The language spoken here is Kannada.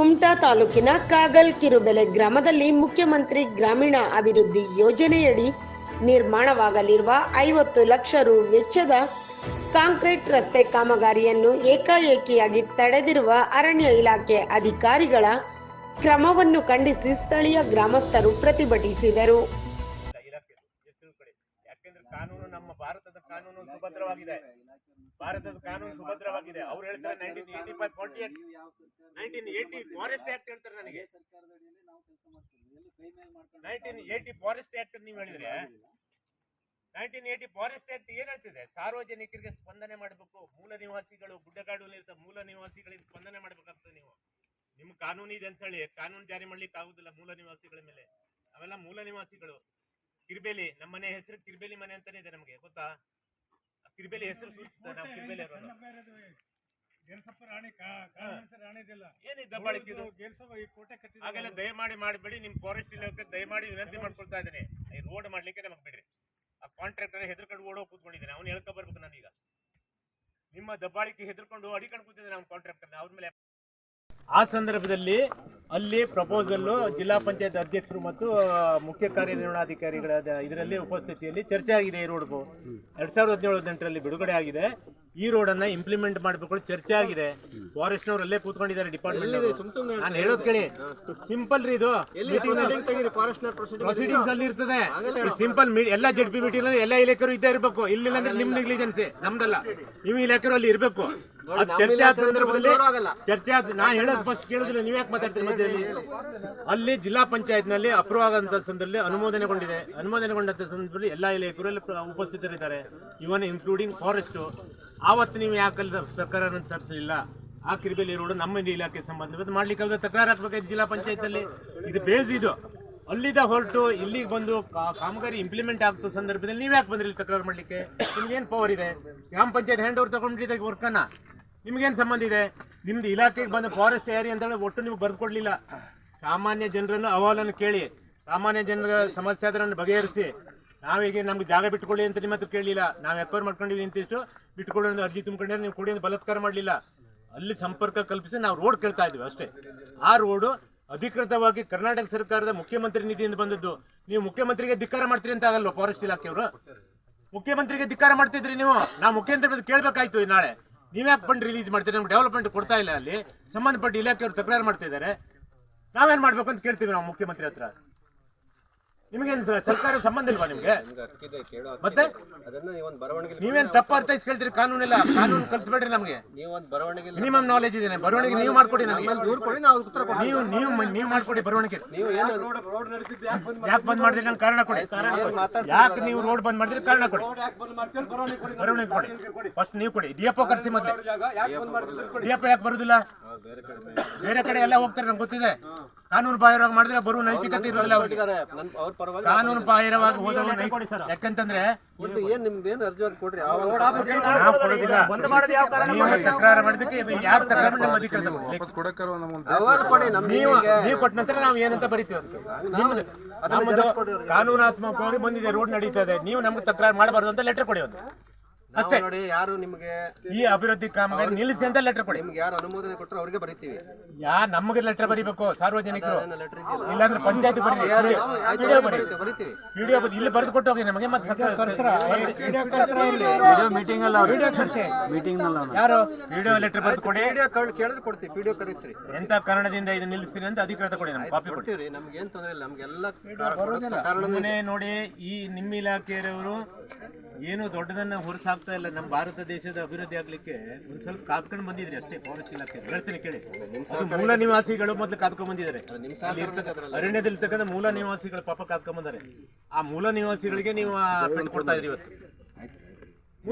ಕುಮಟಾ ತಾಲೂಕಿನ ಕಾಗಲ್ ಕಿರುಬೆಲೆ ಗ್ರಾಮದಲ್ಲಿ ಮುಖ್ಯಮಂತ್ರಿ ಗ್ರಾಮೀಣ ಅಭಿವೃದ್ಧಿ ಯೋಜನೆಯಡಿ ನಿರ್ಮಾಣವಾಗಲಿರುವ ಐವತ್ತು ಲಕ್ಷ ರು ವೆಚ್ಚದ ಕಾಂಕ್ರೀಟ್ ರಸ್ತೆ ಕಾಮಗಾರಿಯನ್ನು ಏಕಾಏಕಿಯಾಗಿ ತಡೆದಿರುವ ಅರಣ್ಯ ಇಲಾಖೆ ಅಧಿಕಾರಿಗಳ ಕ್ರಮವನ್ನು ಖಂಡಿಸಿ ಸ್ಥಳೀಯ ಗ್ರಾಮಸ್ಥರು ಪ್ರತಿಭಟಿಸಿದರು. ಭಾರತದ ಕಾನೂನು ಸುಭದ್ರವಾಗಿದೆ. ಭಾರತದ ಕಾನೂನು ಸುಭದ್ರವಾಗಿದೆ. ಅವ್ರು ಹೇಳ್ತಾರೆ nineteen eighty five nineteen eighty forest act ಹೇಳ್ತಾರೆ ನನಗೆ. ನೈನ್ಟೀನ್ ಏಟಿ ಫಾರೆಸ್ಟ್ ಆಕ್ಟ್ ನೀವು ಹೇಳಿದ್ರೆ ನೈನ್ಟೀನ್ ಏಟಿ ಫಾರೆಸ್ಟ್ ಆಕ್ಟ್ ಏನ್ ಹೇಳ್ತಿದೆ? ಸಾರ್ವಜನಿಕರಿಗೆ ಸ್ಪಂದನೆ ಮಾಡಬೇಕು. ಮೂಲ ನಿವಾಸಿಗಳು ಗುಡ್ಡಗಾಡು ಮೂಲ ನಿವಾಸಿಗಳಿಗೆ ಸ್ಪಂದನೆ ಮಾಡ್ಬೇಕಾಗ್ತದೆ ನೀವು. ನಿಮ್ ಕಾನೂನು ಇದೆ ಅಂತ ಹೇಳಿ, ಕಾನೂನು ಜಾರಿ ಮಾಡ್ಲಿಕ್ಕೆ ಆಗುದಿಲ್ಲ ಮೂಲ ನಿವಾಸಿಗಳ ಮೇಲೆ. ಅವೆಲ್ಲ ಮೂಲ ನಿವಾಸಿಗಳು. ಕಿರ್ಬೇಲಿ ನಮ್ಮ ಮನೆ ಹೆಸರು ಕಿರ್ಬೇಲಿ ಮನೆ ಅಂತಾನೆ ಇದೆ ನಮಗೆ ಗೊತ್ತಾ? ಆ ಕಿರ್ಬೇಲಿ ಹೆಸರು ಸೂಚಿಸ್ತದೆ ನಾವು ಕಿರ್ಬೇಲಿ ಅವರು ಗೆಲ್ಸಪ್ಪ ರಾಣಿ ಕಾ- ಕಾನೂನು ರಾಣಿದಿಲ್ಲ ಏನಿದೆ ದಬ್ಬಾಳಿಕೆ ಇದು ಗೆಲ್ಸಪ್ಪ ಈ ಕೋಟೆ ಕಟ್ಟಿದ ಹಾಗೆಲ್ಲ ದಯಮಾಡಿ ಮಾಡಿಬಿಡಿ ನಿಮ್ ಫಾರೆಸ್ಟ್ ಇಲಾಖೆ ದಯಮಾಡಿ ವಿನಂತಿ ಮಾಡ್ಕೊಳ್ತಾ ಇದ್ದೇನೆ. ಈ ರೋಡ್ ಮಾಡ್ಲಿಕ್ಕೆ ನಮಗ್ ಬಿಡ್ರಿ. ಆ ಕಾಂಟ್ರಾಕ್ಟರ್ ಹೆದರ್ಕೊಂಡು ಓಡೋ ಕೂತ್ಕೊಂಡಿದ್ದೇನೆ. ಅವ್ನು ಹೇಳ್ಕೊ ಬರ್ಬೇಕು ನಾನೀಗ. ನಿಮ್ಮ ದಬ್ಬಾಳಿಕೆ ಹೆದರ್ಕೊಂಡು ಅಡಿಕೊಂಡು ಕೂತಿದ್ದೇನೆ ಅವ್ನ ಕಾಂಟ್ರಾಕ್ಟರ್ ಅವ್ರ ಮೇಲೆ ಆ ಸಂದರ್ಭದಲ್ಲಿ ಅಲ್ಲಿ ಪ್ರಪೋಸಲ್ ಜಿಲ್ಲಾ ಪಂಚಾಯತ್ ಅಧ್ಯಕ್ಷರು ಮತ್ತು ಮುಖ್ಯ ಕಾರ್ಯನಿರ್ವಹಣಾಧಿಕಾರಿಗಳ ಇದರಲ್ಲಿ ಉಪಸ್ಥಿತಿಯಲ್ಲಿ ಚರ್ಚೆ ಆಗಿದೆ ಈ ರೋಡ್ ಎರಡ್ ಸಾವಿರದ ಹದಿನೇಳು ಹದಿನೆಂಟರಲ್ಲಿ ಬಿಡುಗಡೆ ಆಗಿದೆ. ಈ ರೋಡ್ ಅನ್ನ ಇಂಪ್ಲಿಮೆಂಟ್ ಮಾಡಬೇಕು ಚರ್ಚೆ ಆಗಿದೆ. ಫಾರೆಸ್ಟ್ ನವರು ಅಲ್ಲೇ ಕೂತ್ಕೊಂಡಿದ್ದಾರೆ ಡಿಪಾರ್ಟ್ಮೆಂಟ್ ನಾನು ಹೇಳೋದ್ ಕೇಳಿ. ಸಿಂಪಲ್ ರೀ ಇದು. ಪ್ರೊಸೀಡಿಂಗ್ಸ್ ಅಲ್ಲಿ ಇರ್ತದೆ. ಸಿಂಪಲ್ ಎಲ್ಲ ಜಡ್ ಪಿ ಮೀಟಿಂಗ್ ಎಲ್ಲ ಇಲಾಖೆರು ಇದ್ದೇ ಇರಬೇಕು. ಇಲ್ಲ ಅಂದ್ರೆ ನಿಮ್ ನೆಗ್ಲಿಜೆನ್ಸಿ ನಮ್ದಲ್ಲ. ನೀವು ಇಲಾಖೆರು ಅಲ್ಲಿ ಇರಬೇಕು. ಅದು ಚರ್ಚೆ ಆದ ಸಂದರ್ಭದಲ್ಲಿ ಚರ್ಚೆ ಆದ ನಾ ಹೇಳೋದು ಫಸ್ಟ್ ಕೇಳಿದ್ರೆ ನೀವ್ ಯಾಕೆ ಮಾತಾಡ್ತೀರಿ ಮಧ್ಯದಲ್ಲಿ? ಅಲ್ಲಿ ಜಿಲ್ಲಾ ಪಂಚಾಯತ್ನಲ್ಲಿ ಅಪ್ರೂವ್ ಆಗಂತ ಸಂದರ್ಭದಲ್ಲಿ ಅನುಮೋದನೆಗೊಂಡಿದೆ ಅನುಮೋದನೆಗೊಂಡಂತ ಸಂದರ್ಭದಲ್ಲಿ ಎಲ್ಲಾ ಇಲಾಖೆರು ಅಲ್ಲಿ ಉಪಸ್ಥಿತರಿದ್ದಾರೆ. ಇವನ್ ಇನ್ಕ್ಲೂಡಿಂಗ್ ಫಾರೆಸ್ಟ್ ಆವತ್ತು ನೀವು ಯಾಕೆ ಅಲ್ಲಿ ಸರ್ಕಾರ ಅನುಸರಿಸಲಿಲ್ಲ ಆ ಕಿರಿಬೇಲಿ ರೋಡ್ ನಮ್ಮ ಇಲಾಖೆ ಸಂಬಂಧ ಮಾಡ್ಲಿಕ್ಕೆ ತಕರಾರು ಹಾಕ್ಬೇಕಾಯ್ತು ಜಿಲ್ಲಾ ಪಂಚಾಯತ್ ಅಲ್ಲಿ ಇದು ಬೇಸ್ ಇದು. ಅಲ್ಲಿದ್ದ ಹೊರಟು ಇಲ್ಲಿಗೆ ಬಂದು ಕಾಮಗಾರಿ ಇಂಪ್ಲಿಮೆಂಟ್ ಆಗ್ತ ಸಂದರ್ಭದಲ್ಲಿ ನೀವು ಯಾಕೆ ಬಂದ್ರಿ ಇಲ್ಲಿ ತಕರಾರು ಮಾಡ್ಲಿಕ್ಕೆ? ನಿಮ್ಗೇನು ಪವರ್ ಇದೆ? ಗ್ರಾಮ ಪಂಚಾಯತ್ ಹ್ಯಾಂಡ್ ಓವರ್ ತಗೊಂಡಿದ್ದಾಗ ವರ್ಕನ್ನ ನಿಮ್ಗೇನ್ ಸಂಬಂಧ ಇದೆ? ನಿಮ್ದು ಇಲಾಖೆಗೆ ಬಂದ ಫಾರೆಸ್ಟ್ ಏರಿಯಾ ಅಂತ ಹೇಳಿ ಒಟ್ಟು ನೀವು ಬರ್ಕೊಡ್ಲಿಲ್ಲ ಸಾಮಾನ್ಯ ಜನರನ್ನು ಅಹವಾಲನ್ನು ಕೇಳಿ, ಸಾಮಾನ್ಯ ಜನರ ಸಮಸ್ಯೆ ಅದರನ್ನು ಬಗೆಹರಿಸಿ, ನಾವೀಗ ನಮ್ಗೆ ಜಾಗ ಬಿಟ್ಕೊಳ್ಳಿ ಅಂತ ನಿಮ್ಮ ಹತ್ರ ಕೇಳಲಿಲ್ಲ. ನಾವು ಎಕ್ವೈರ್ ಮಾಡ್ಕೊಂಡಿವಿ ಇಂತಿಷ್ಟು ಅಂತ ಅರ್ಜಿ ತುಂಬಿಕೊಂಡ್ರೆ ನೀವು ಕೊಡಿ ಅಂತ ಬಲಾತ್ಕಾರ ಮಾಡಲಿಲ್ಲ. ಅಲ್ಲಿ ಸಂಪರ್ಕ ಕಲ್ಪಿಸಿ ನಾವು ರೋಡ್ ಕೇಳ್ತಾ ಇದ್ವಿ ಅಷ್ಟೇ. ಆ ರೋಡು ಅಧಿಕೃತವಾಗಿ ಕರ್ನಾಟಕ ಸರ್ಕಾರದ ಮುಖ್ಯಮಂತ್ರಿ ನಿಧಿಯಿಂದ ಬಂದದ್ದು. ನೀವು ಮುಖ್ಯಮಂತ್ರಿಗೆ ಧಿಕ್ಕಾರ ಮಾಡ್ತೀರಿ ಅಂತ ಆಗಲ್ವ ಫಾರೆಸ್ಟ್ ಇಲಾಖೆಯವರು? ಮುಖ್ಯಮಂತ್ರಿಗೆ ಧಿಕ್ಕಾರ ಮಾಡ್ತಿದ್ರಿ ನೀವು? ನಾವು ಮುಖ್ಯಮಂತ್ರಿ ಬಂದು ಕೇಳ್ಬೇಕಾಯ್ತು ನಾಳೆ. ನೀವ್ಯಾಕೆ ಫಂಡ್ ರಿಲೀಸ್ ಮಾಡ್ತೀರಿ? ನಮ್ಗೆ ಡೆವಲಪ್ಮೆಂಟ್ ಕೊಡ್ತಾ ಇಲ್ಲ ಅಲ್ಲಿ. ಸಂಬಂಧಪಟ್ಟ ಇಲಾಖೆಯವರು ತಕರಾರು ಮಾಡ್ತಾ ಇದ್ದಾರೆ. ನಾವೇನ್ ಮಾಡ್ಬೇಕು ಅಂತ ಕೇಳ್ತೀವಿ ನಾವು ಮುಖ್ಯಮಂತ್ರಿ ಹತ್ರ. ನಿಮಗೇನು ಸರ್ಕಾರ ಸಂಬಂಧ ಇಲ್ವಾ ನಿಮಗೆ? ಮತ್ತೆ? ನೀವೇನ್ ತಪ್ಪು ಅರ್ಥೈಸ್ಕೊಳ್ತೀರಿ ಕಾನೂನೆಲ್ಲ ಕಾನೂನು ಕಲ್ಸ್ಬೇಡ್ರಿ ನಮಗೆ. ಮಿನಿಮಮ್ ನಾಲೆಜ್ ಇದೆ ಬರವಣಿಗೆ ನೀವು ಮಾಡ್ಕೊಡಿ ನನಗೆ. ದೂರ ಕೊಡಿ ನಾವು ಉತ್ತರ ಕೊಡ್ತೀವಿ. ನೀವು ನೀವು ನೀವು ಮಾಡ್ಕೊಡಿ ಬರವಣಿಗೆ. ಯಾಕೆ ಬಂದ್ ಮಾಡಿದ್ರಿ ನಂಗೆ ಕಾರಣ ಕೊಡಿ. ಯಾಕೆ ನೀವು ರೋಡ್ ಬಂದ್ ಮಾಡಿದ್ರಿ ಕಾರಣ ಕೊಡಿ. ಬರವಣಿಗೆ ಕೊಡಿ ಫಸ್ಟ್ ನೀವು ಕೊಡಿ. ದಿಯಪ್ಪ ಕರ್ಸಿ ಮತ್ತೆ. ದಿಯಪ್ಪ ಯಾಕೆ ಬರುದಿಲ್ಲ? ಬೇರೆ ಕಡೆ ಬೇರೆ ಕಡೆ ಎಲ್ಲ ಹೋಗ್ತಾರೆ ನಂಗೆ ಗೊತ್ತಿದೆ. ಕಾನೂನು ಬಾಹಿರವಾಗಿ ಮಾಡಿದ್ರೆ ಬರುವ ನೈತಿಕತೆ ಇರೋದಿಲ್ಲ ಅವ್ರಿಗೆ. ಕಾನೂನು ಬಾಹಿರವಾಗಿ ಹೋದವರು ಯಾಕಂತಂದ್ರೆ ತಕರಾರು ಮಾಡಿದಕ್ಕೆ ಯಾರು ತಕರಾರು ನಮ್ಮ ನಮ್ದು ನೀವು ಕೊಟ್ಟ ನಂತರ ನಾವು ಏನಂತ ಬರೀತೀವಿ ನಿಮ್ದು ನಮ್ಮದು ಕಾನೂನಾತ್ಮಕವಾಗಿ ಬಂದಿದೆ ರೋಡ್ ನಡೀತಾ ಇದೆ. ನೀವು ನಮ್ಗೆ ತಕರಾರು ಮಾಡಬಾರ್ದು ಅಂತ ಲೆಟರ್ ಕೊಡಿ ಒಂದು. ನಾವು ನೋಡಿ ಯಾರು ನಿಮಗೆ ಈ ಅಭಿವೃದ್ಧಿ ಕಾಮಗಾರಿ ನಿಲ್ಲಿಸಿ ಅಂತ ಲೆಟರ್ ಕೊಡಿ. ನಿಮ್ಗೆ ಯಾರು ಅನುಮೋದನೆ ಕೊಟ್ಟರು ಅವ್ರಿಗೆ ಬರೀತೀವಿ. ಯಾ ನಮಗೆ ಲೆಟರ್ ಬರೀಬೇಕು ಸಾರ್ವಜನಿಕರು. ಇಲ್ಲಾಂದ್ರೆ ಪಂಚಾಯತ್ ಬರೀ ವಿಡಿಯೋ ಬರೀ ಬರಿತೀವಿ ವಿಡಿಯೋ ಬರೀ ಇಲ್ಲಿ ಬರೆದು ಕೊಟ್ಟು ಹೋಗಿ ನಮಗೆ ಮತ್ತೆ ಮೀಟಿಂಗ್ ಅಲ್ಲ ಮೀಟಿಂಗ್ ಯಾರು? ವಿಡಿಯೋ ಲೆಟರ್ ಬರೆದು ಕೊಡಿ. ವಿಡಿಯೋ ಕೇಳಿದ್ರೆ ಕೊಡ್ತೀವಿ. ವಿಡಿಯೋ ಕರೆಸ್ರಿ ಎಂತ ಕಾರಣದಿಂದ ಇದು ನಿಲ್ಲಿಸ್ತೀನಿ ಅಂತ ಅಧಿಕೃತ ಕೊಡಿ ನಮ್ಗೆ. ಕಾಪಿ ಕೊಡಿ. ಕೊಡ್ತೀವಿ ನಮ್ಗೆ ಏನ್ ತೊಂದ್ರೆ ಇಲ್ಲ. ನಮ್ಗೆಲ್ಲ ಕಾರಣ ನೋಡಿ ಈ ನಿಮ್ಮ ಇಲಾಖೆಯವರು ಏನು ದೊಡ್ಡದನ್ನ ಹೊರಸಾಗ್ತಾ ಇಲ್ಲ. ನಮ್ಮ ಭಾರತ ದೇಶದ ಅಭಿವೃದ್ಧಿ ಆಗ್ಲಿಕ್ಕೆ ಒಂದ್ ಸ್ವಲ್ಪ ಕಾದ್ಕೊಂಡು ಬಂದಿದ್ರಿ ಅಷ್ಟೇ ಫಾರೆಸ್ಟ್ ಇಲಾಖೆ ಹೇಳ್ತೀನಿ ಕೇಳಿ. ಅದು ಮೂಲ ನಿವಾಸಿಗಳು ಮೊದಲು ಕಾದ್ಕೊಂಡ್ ಬಂದಿದ್ದಾರೆ. ಅಲ್ಲಿ ಇರ್ತಕ್ಕ- ಅರಣ್ಯದಲ್ಲಿ ಇರ್ತಕ್ಕಂಥ ಮೂಲ ನಿವಾಸಿಗಳು ಪಾಪ ಕಾದ್ಕೊಂಡ್ ಬಂದಾರೆ. ಆ ಮೂಲ ನಿವಾಸಿಗಳಿಗೆ ನೀವು ಕೊಡ್ತಾ ಇದ್ರಿ ಇವತ್ತು.